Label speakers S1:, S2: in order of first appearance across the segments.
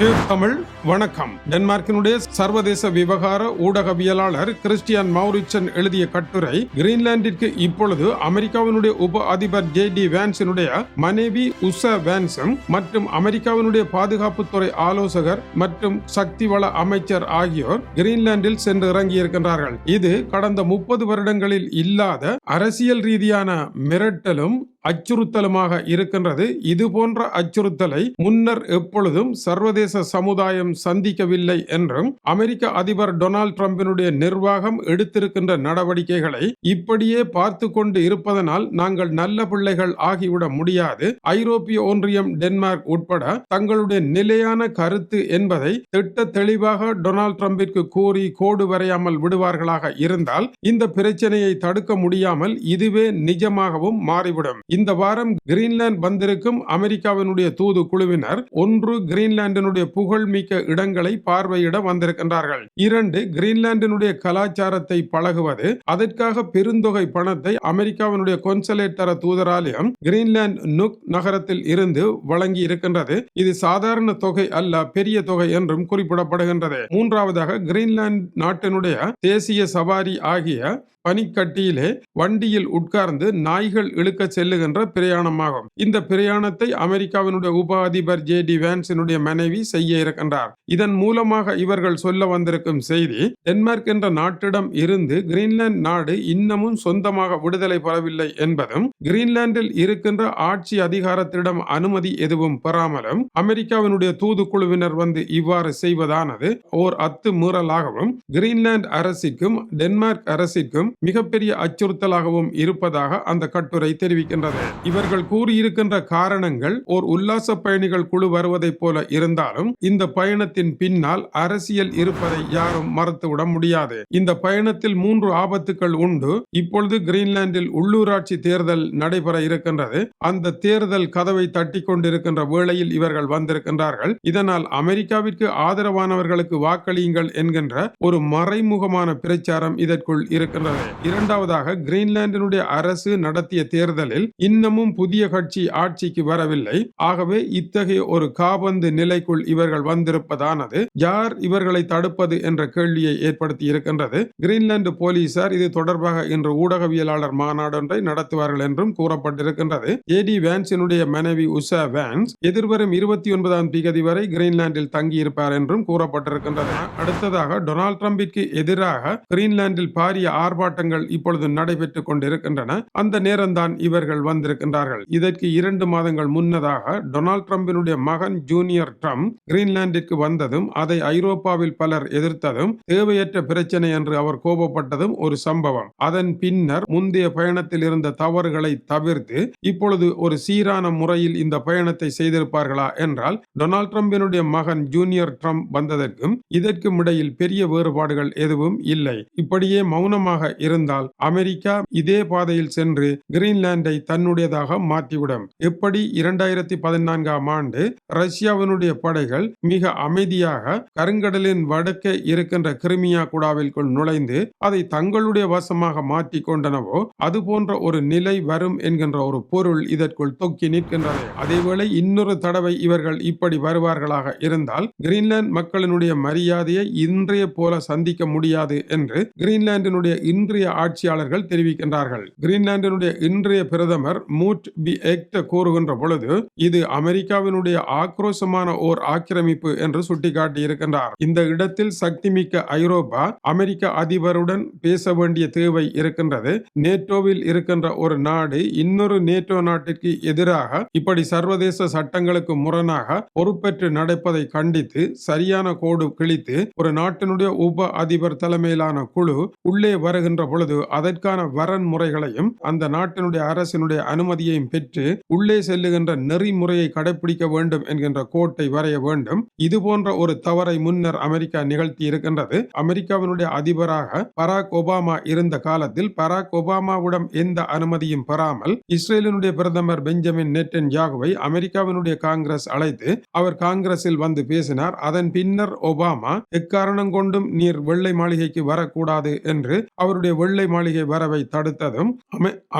S1: தமிழ் வணக்கம். டென்மார்க்கினுடைய சர்வதேச விவகார ஊடகவியலாளர் கிறிஸ்டியன் மௌரிச்சன் எழுதிய கட்டுரை கிரீன்லாந்திற்கு இப்பொழுது அமெரிக்காவினுடைய உப அதிபர் ஜே டி வேன்ஸினுடைய மனைவி உஷ வேன்ஸும் மற்றும் அமெரிக்காவினுடைய பாதுகாப்புத்துறை ஆலோசகர் மற்றும் சக்தி வள அமைச்சர் ஆகியோர் கிரீன்லாந்தில் சென்று இறங்கியிருக்கின்றார்கள். இது கடந்த முப்பது வருடங்களில் இல்லாத அரசியல் ரீதியான மிரட்டலும் அச்சுறுத்தலுமாக இருக்கின்றது. இது போன்ற அச்சுறுத்தலை முன்னர் எப்பொழுதும் சர்வதேச சமுதாயம் சந்திக்கவில்லை என்றும் அமெரிக்க அதிபர் டொனால்ட் ட்ரம்பினுடைய நிர்வாகம் எடுத்திருக்கின்ற நடவடிக்கைகளை இப்படியே பார்த்து கொண்டு இருப்பதனால் நாங்கள் நல்ல பிள்ளைகள் ஆகிவிட முடியாது. ஐரோப்பிய ஒன்றியம் டென்மார்க் உட்பட தங்களுடைய நிலையான கருத்து என்பதை திட்ட தெளிவாக டொனால்ட் ட்ரம்பிற்கு கூறி கோடு வரையாமல் விடுவார்களாக இருந்தால் இந்த பிரச்சனையை தடுக்க முடியாமல் இதுவே நிஜமாகவும் மாறிவிடும். இந்த வாரம் கிரீன்லாந்து வந்திருக்கும் அமெரிக்காவினுடைய தூது குழுவினர் ஒன்று கிரீன்லாண்டினுடைய புகழ்மிக்க இடங்களை பார்வையிட வந்திருக்கின்றார்கள். இரண்டு கிரீன்லாண்டினுடைய கலாச்சாரத்தை பழகுவது அதற்காக பெருந்தொகை பணத்தை அமெரிக்காவினுடைய கொன்சலேட் தர தூதராலயம் கிரீன்லாந்து நுக் நகரத்தில் இருந்து வழங்கி இருக்கின்றது. இது சாதாரண தொகை அல்ல பெரிய தொகை என்றும் குறிப்பிடப்படுகின்றது. மூன்றாவதாக கிரீன்லாந்து நாட்டினுடைய தேசிய சவாரி ஆகிய பனிக்கட்டியிலே வண்டியில் உட்கார்ந்து நாய்கள் இழுக்க செல்லுகின்ற பிரயாணமாகும். இந்த பிரயாணத்தை அமெரிக்காவினுடைய உப அதிபர் ஜே டி வேன்ஸினுடைய மனைவி செய்ய இருக்கின்றார். இதன் மூலமாக இவர்கள் சொல்ல வந்திருக்கும் செய்தி டென்மார்க் என்ற நாட்டிடம் இருந்து கிரீன்லாந்து நாடு இன்னமும் சொந்தமாக விடுதலை பெறவில்லை என்பதும் கிரீன்லாந்தில் இருக்கின்ற ஆட்சி அதிகாரத்திடம் அனுமதி எதுவும் பெறாமலும் அமெரிக்காவினுடைய தூதுக்குழுவினர் வந்து இவ்வாறு செய்வதானது ஓர் அத்து மீறலாகவும் கிரீன்லாந்து அரசிற்கும் டென்மார்க் அரசிற்கும் மிகப்பெரிய அச்சுறுத்தலாகவும் இருப்பதாக அந்த கட்டுரை தெரிவிக்கின்றது. இவர்கள் கூறியிருக்கின்ற காரணங்கள் ஓர் உல்லாச பயணிகள் குழு வருவதை போல இருந்தாலும் இந்த பயணத்தின் பின்னால் அரசியல் இருப்பதை யாரும் மறுத்துவிட முடியாது. இந்த பயணத்தில் மூன்று ஆபத்துக்கள் உண்டு. இப்பொழுது கிரீன்லாந்தில் உள்ளூராட்சி தேர்தல் நடைபெற இருக்கின்றது. அந்த தேர்தல் கதவை தட்டி கொண்டிருக்கின்ற வேளையில் இவர்கள் வந்திருக்கின்றார்கள். இதனால் அமெரிக்காவிற்கு ஆதரவானவர்களுக்கு வாக்களியுங்கள் என்கின்ற ஒரு மறைமுகமான பிரச்சாரம் இதற்குள் இருக்கின்றது. இரண்டாவதாக கிரீன்லாந்தினுடைய அரசு நடத்திய தேர்தலில் இன்னமும் புதிய கட்சி ஆட்சிக்கு வரவில்லை. ஆகவே இத்தகைய ஒரு காபந்து நிலைக்குள் இவர்கள் வந்திருப்பதானது? யார் இவர்களை தடுப்பது என்ற கேள்வியை ஏற்படுத்தி இருக்கின்றது. கிரீன்லாந்து போலீசார் இது தொடர்பாக இன்று ஊடகவியலாளர் மாநாடொன்றை நடத்துவார்கள் என்றும் கூறப்பட்டிருக்கின்றது. ஏடி வேன்ஸினுடைய மனைவி உஷா வேன்ஸ் எதிர்வரும் இருபத்தி ஒன்பதாம் திகதி வரை கிரீன்லாந்தில் தங்கியிருப்பார் என்றும் கூறப்பட்டிருக்கின்றது. அடுத்ததாக டொனால்ட் ட்ரம்பிற்கு எதிராக கிரீன்லாந்தில் பாரிய ஆர்ப்பாட்டங்கள் இப்பொழுது நடைபெற்றுக் கொண்டிருக்கின்றன. அந்த நேரம்தான் இவர்கள் வந்திருக்கின்றார்கள். இதற்கு இரண்டு மாதங்கள் முன்னதாக டொனால்ட் டிரம்பினுடைய மகன் ஜூனியர் ட்ரம்ப் கிரீன்லாந்திற்கு வந்ததும் அதை ஐரோப்பாவில் பலர் எதிர்த்ததும் தேவையற்ற பிரச்சனை என்று அவர் கோபப்பட்டதும் ஒரு சம்பவம். அதன் பின்னர் முந்தைய பயணத்தில் இருந்த தவறுகளை தவிர்த்து இப்பொழுது ஒரு சீரான முறையில் இந்த பயணத்தை செய்திருப்பார்களா என்றால் டொனால்ட் ட்ரம்பினுடைய மகன் ஜூனியர் ட்ரம்ப் வந்ததற்கும் இதற்கும் இடையில் பெரிய வேறுபாடுகள் எதுவும் இல்லை. இப்படியே மௌனமாக இருந்தால் அமெரிக்கா இதே பாதையில் சென்று கிரீன்லாந்தை தன்னுடையதாக மாற்றிவிடும். எப்படி இரண்டாயிரத்தி பதினான்காம் ஆண்டு ரஷ்யாவினுடைய படைகள் மிக அமைதியாக கருங்கடலின் வடக்கே இருக்கின்ற கிருமியா குடாவிற்குள் நுழைந்து அதை தங்களுடைய வசமாக மாற்றி கொண்டனவோ அது போன்ற ஒரு நிலை வரும் என்கின்ற ஒரு பொருள் இதற்குள் தொக்கி நிற்கின்றது அதேவேளை இன்னொரு தடவை இவர்கள் இப்படி வருவார்களாக இருந்தால் கிரீன்லாந்து மக்களினுடைய மரியாதையை இன்றைய போல சந்திக்க முடியாது என்று கிரீன்லாந்தினுடைய இன்றைய ஆட்சியாளர்கள் தெரிவிக்கின்றார்கள். கிரீன்லாந்தினுடைய இன்றைய பிரதமர் மூட் பி எக்ட கூறுகின்ற பொழுது இது அமெரிக்காவினுடைய ஆக்ரோஷமான ஓர் ஆக்கிரமிப்பு என்று சுட்டிக்காட்டியிருக்கின்றார். இந்த இடத்தில் சக்திமிக்க ஐரோப்பா அமெரிக்க அதிபருடன் பேச வேண்டிய தேவை இருக்கின்றது. நேட்டோவில் இருக்கின்ற ஒரு நாடு இன்னொரு நேட்டோ நாட்டிற்கு எதிராக இப்படி சர்வதேச சட்டங்களுக்கு முரணாக பொறுப்பேற்று நடப்பதை கண்டித்து சரியான கோடு கிழித்து ஒரு நாட்டினுடைய உப அதிபர் தலைமையிலான குழு உள்ளே வருகின்ற பொழுது அதற்கான வரன்முறைகளையும் அந்த நாட்டினுடைய அரசினுடைய அனுமதியையும் பெற்று உள்ளே செல்லுகின்ற நெறிமுறையை கடைபிடிக்க வேண்டும் என்கின்ற கோட்டை வரைய வேண்டும். இது போன்ற ஒரு தவறை முன்னர் அமெரிக்கா நிகழ்த்தி இருக்கின்றது. அமெரிக்காவினுடைய அதிபராக பராக் ஒபாமா இருந்த காலத்தில் பராக் ஒபாமாவிடம் எந்த அனுமதியும் பெறாமல் இஸ்ரேலினுடைய பிரதமர் பெஞ்சமின் நெட்டன் யாகுவை அமெரிக்காவினுடைய காங்கிரஸ் அழைத்து அவர் காங்கிரஸில் வந்து பேசினார். அதன் பின்னர் ஒபாமா எக்காரணம் கொண்டும் நீர் வெள்ளை மாளிகைக்கு வரக்கூடாது என்று அவருடைய வெள்ளை மாளிகை வரவை தடுத்ததும்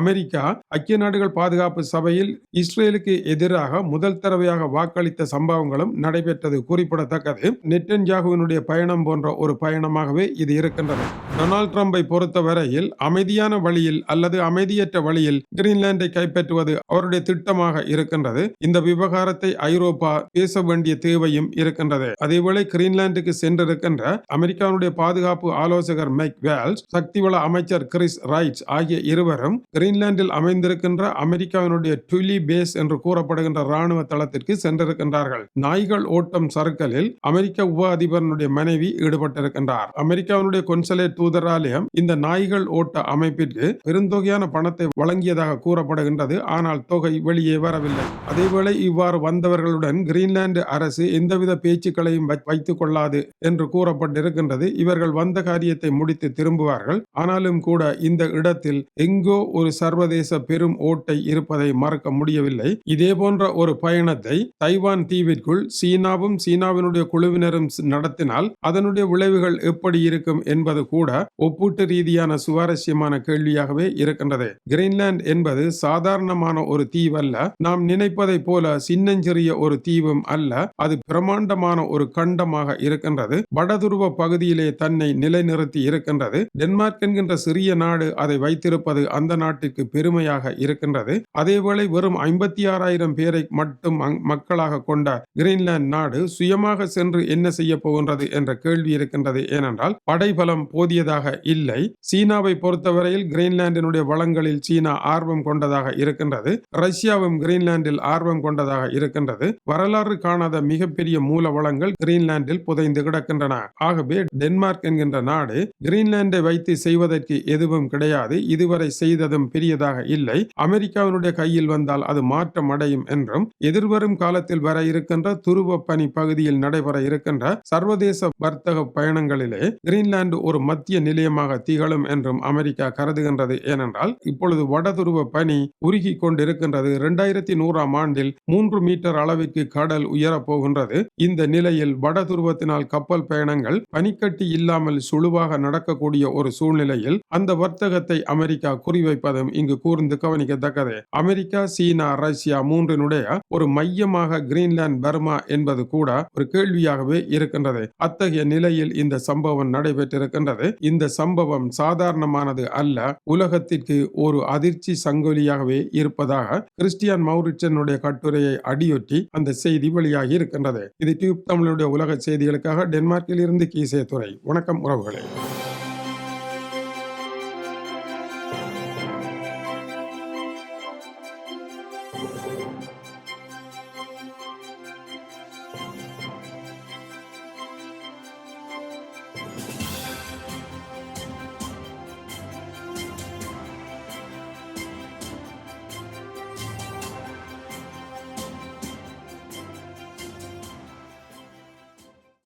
S1: அமெரிக்கா ஐக்கிய நாடுகள் பாதுகாப்பு சபையில் இஸ்ரேலுக்கு எதிராக முதல் தடவையாக வாக்களித்த சம்பவங்களும் நடைபெற்றது குறிப்பிடத்தக்கது. நெட்டன்யாகுவினுடைய பயணம் போன்ற ஒரு பயணமாகவே இது இருக்கின்றது. டொனால்ட் ட்ரம்பை பொறுத்தவரையில் அமைதியான வழியில் அல்லது அமைதியற்ற வழியில் கிரீன்லாண்டை கைப்பற்றுவது அவருடைய திட்டமாக இருக்கின்றது. இந்த விவகாரத்தை ஐரோப்பா பேச வேண்டிய தேவையும் இருக்கின்றது. அதேவேளை கிரீன்லாந்துக்கு சென்றிருக்கின்ற அமெரிக்காவுடைய பாதுகாப்பு ஆலோசகர் மைக் வேல்ஸ் சக்திவள அமைச்சர் கிறிஸ் ரைட்ஸ் ஆகிய இருவரும் கிரீன்லாந்தில் அமைந்திருக்கின்ற அமெரிக்காவினுடைய டுலி பேஸ் என்று கூறப்படுகின்ற ராணுவ தளத்திற்கு சென்றிருக்கின்றார்கள். நாய்கள் ஓட்டம் சர்க்கலில் அமெரிக்க உப அதிபரனுடைய மனைவி ஈடுபட்டிருக்கின்றார். அமெரிக்காவினுடைய கொன்சலேட் தூதராலயம் இந்த நாய்கள் ஓட்ட அமைப்பிற்கு பெருந்தொகையான பணத்தை வழங்கியதாக கூறப்படுகின்றது. ஆனால் தொகை வெளியே வரவில்லை. அதேவேளை இவ்வாறு வந்தவர்களுடன் கிரீன்லாந்து அரசு எந்தவித பேச்சுக்களையும் வை- வைத்துக் கொள்ளாது என்று கூறப்பட்டிருக்கின்றது. இவர்கள் வந்த காரியத்தை முடித்து திரும்புவார்கள். ஆனாலும் கூட இந்த இடத்தில் எங்கோ ஒரு சர்வதேச பெரும் ஓட்டை இருப்பதை மறக்க முடியவில்லை. இதே போன்ற ஒரு பயணத்தை தைவான் தீவிற்குள் சீனாவும் சீனாவினுடைய குழுவினரும் நடத்தினால் அதனுடைய விளைவுகள் எப்படி இருக்கும் என்பது கூட ஒப்பீட்டு ரீதியான சுவாரஸ்யமான கேள்வியாகவே இருக்கின்றது. கிரீன்லாந்து என்பது சாதாரணமான ஒரு தீவல்ல நாம் நினைப்பதை போல சின்னஞ்சிறிய ஒரு தீவும் அல்ல அது பிரமாண்டமான ஒரு கண்டமாக இருக்கின்றது. வடதுருவ பகுதியிலே தன்னை நிலைநிறுத்தி இருக்கின்றது. டென்மார்க் என்கின்ற சிறிய நாடு அதை வைத்திருப்பது அந்த நாட்டிற்கு பெருமையாக இருக்கின்றது. அதேவேளை வெறும் ஐம்பத்தி ஆறாயிரம் பேரை மட்டும் மக்களாக கொண்ட கிரீன்லாந்து நாடு சுயமாக சென்று என்ன செய்ய போகின்றது என்ற கேள்வி இருக்கின்றது. ஏனென்றால் படைபலம் போதியதாக இல்லை. சீனாவை பொறுத்தவரையில் கிரீன்லாந்தினுடைய வளங்களில் சீனா ஆர்வம் கொண்டதாக இருக்கின்றது. ரஷ்யாவும் கிரீன்லாந்தில் ஆர்வம் கொண்டதாக இருக்கின்றது. வரலாறு காணாத மிகப்பெரிய மூல வளங்கள் கிரீன்லாந்தில் புதைந்து கிடக்கின்றன. ஆகவே டென்மார்க் என்கின்ற நாடு கிரீன்லாண்டை வைத்து செய்வதற்கு எதுவும் கிடையாது. இதுவரை செய்ததும் பெரியதாக இல்லை. அமெரிக்காவினுடைய கையில் வந்தால் அது மாற்றம் அடையும் என்றும் எதிர்வரும் காலத்தில் வர இருக்கின்ற துருவ பனி பகுதியில் நடைபெற இருக்கின்ற சர்வதேச வர்த்தக பயணங்களிலே கிரீன்லாந்து ஒரு மத்திய நிலையமாக திகழும் என்றும் அமெரிக்கா கருதுகின்றது. ஏனென்றால் இப்பொழுது வடதுருவ பனி உருகி கொண்டிருக்கின்றது. இரண்டாயிரத்தி நூறாம் ஆண்டில் மூன்று மீட்டர் அளவிற்கு கடல் உயரப்போகின்றது இந்த நிலையில் வடதுருவத்தினால் கப்பல் பயணங்கள் பனிக்கட்டி இல்லாமல் சுழுவாக நடக்கக்கூடிய ஒரு சூழ்நிலையில் அந்த வர்த்தகத்தை அமெரிக்கா குறிவைப்பதும் இங்கு கூர்ந்து கவனிக்கத்தக்கது அமெரிக்கா சீனா ரஷ்யா மூன்றினுடைய ஒரு மையமாக கிரீன்லாந்து பர்மா என்பது கூட ஒரு கேள்வியாகவே இருக்கின்றது. அத்தகைய நிலையில் இந்த சம்பவம் நடைபெற்றிருக்கின்றது. இந்த சம்பவம் சாதாரணமானது அல்ல. உலகத்திற்கு ஒரு அதிர்ச்சி சங்கொலியாகவே இருப்பதாக கிறிஸ்டியன் மௌரிச்சனுடைய கட்டுரையை அடியொட்டி அந்த செய்தி வெளியாகி இருக்கின்றது. இது டியூப் தமிழுடைய உலக செய்திகளுக்காக டென்மார்க்கில் இருந்து கீசே துறை வணக்கம் உறவுகளே.